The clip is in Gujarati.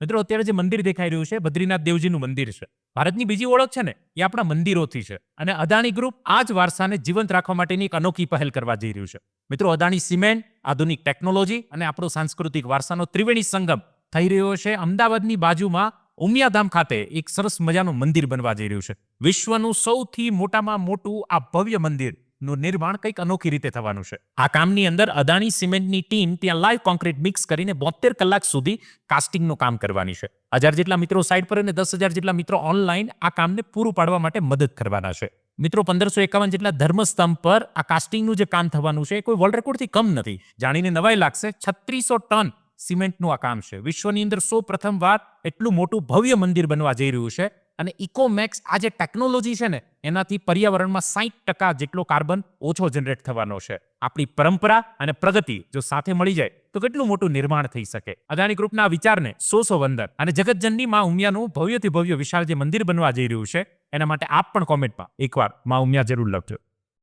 મિત્રો, અત્યારે જે મંદિર દેખાઈ રહ્યું છે, બદ્રીનાથ દેવજીનું મંદિર છે. ભારતની બીજી ઓળખ છે ને, એ આપણા મંદિરોથી છે. અને અદાણી ગ્રુપ આ જ વારસાને જીવંત રાખવા માટેની એક અનોખી પહેલ કરવા જઈ રહ્યું છે. મિત્રો, અદાણી સિમેન્ટ આધુનિક ટેકનોલોજી અને આપણો સાંસ્કૃતિક વારસાનો ત્રિવેણી સંગમ થઈ રહ્યો છે. અમદાવાદની બાજુમાં ઉમિયાધામ ખાતે એક સરસ મજાનું મંદિર બનવા જઈ રહ્યું છે. વિશ્વનું સૌથી મોટામાં મોટું આ ભવ્ય મંદિર નું નિર્માણ કંઈક અનોખી રીતે થવાનું છે. આ કામની અંદર અદાણી સિમેન્ટની ટીમ ત્યાં લાઈવ કોન્ક્રીટ મિક્સ કરીને બોતેર કલાક સુધી કાસ્ટિંગનું કામ કરવાની છે. હજાર જેટલા મિત્રો સાઇટ પર અને દસ હજાર જેટલા મિત્રો ઓનલાઈન આ કામને પૂરું પાડવા માટે મદદ કરવાના છે. મિત્રો, પંદરસો એકાવન જેટલા ધર્મસ્તંભ પર આ કાસ્ટિંગનું જે કામ થવાનું છે એ કોઈ વર્લ્ડ રેકોર્ડથી કમ નથી. જાણીને નવાઈ લાગશે, છત્રીસો ટન સિમેન્ટનું આ કામ છે. વિશ્વની અંદર સૌ પ્રથમવાર એટલું મોટું ભવ્ય મંદિર બનવા જઈ રહ્યું છે અને ઇકોમેક્સ આ જે ટેકનોલોજી છે ને એનાથી પર્યાવરણમાં સાહીઠ ટકા જેટલો કાર્બન ઓછો જનરેટ થવાનો છે. આપણી પરંપરા અને પ્રગતિ જો સાથે મળી જાય, તો કેટલું મોટું નિર્માણ થઈ શકે? અદાણી ગ્રુપના વિચારને સો સો વંદન. અને જગતજનની માં ઉમિયાનું ભવ્યથી ભવ્ય વિશાળ જે મંદિર બનવા જઈ રહ્યું છે, એના માટે આપ પણ કોમેન્ટમાં એકવારમાં ઉમિયા જરૂર લખજો.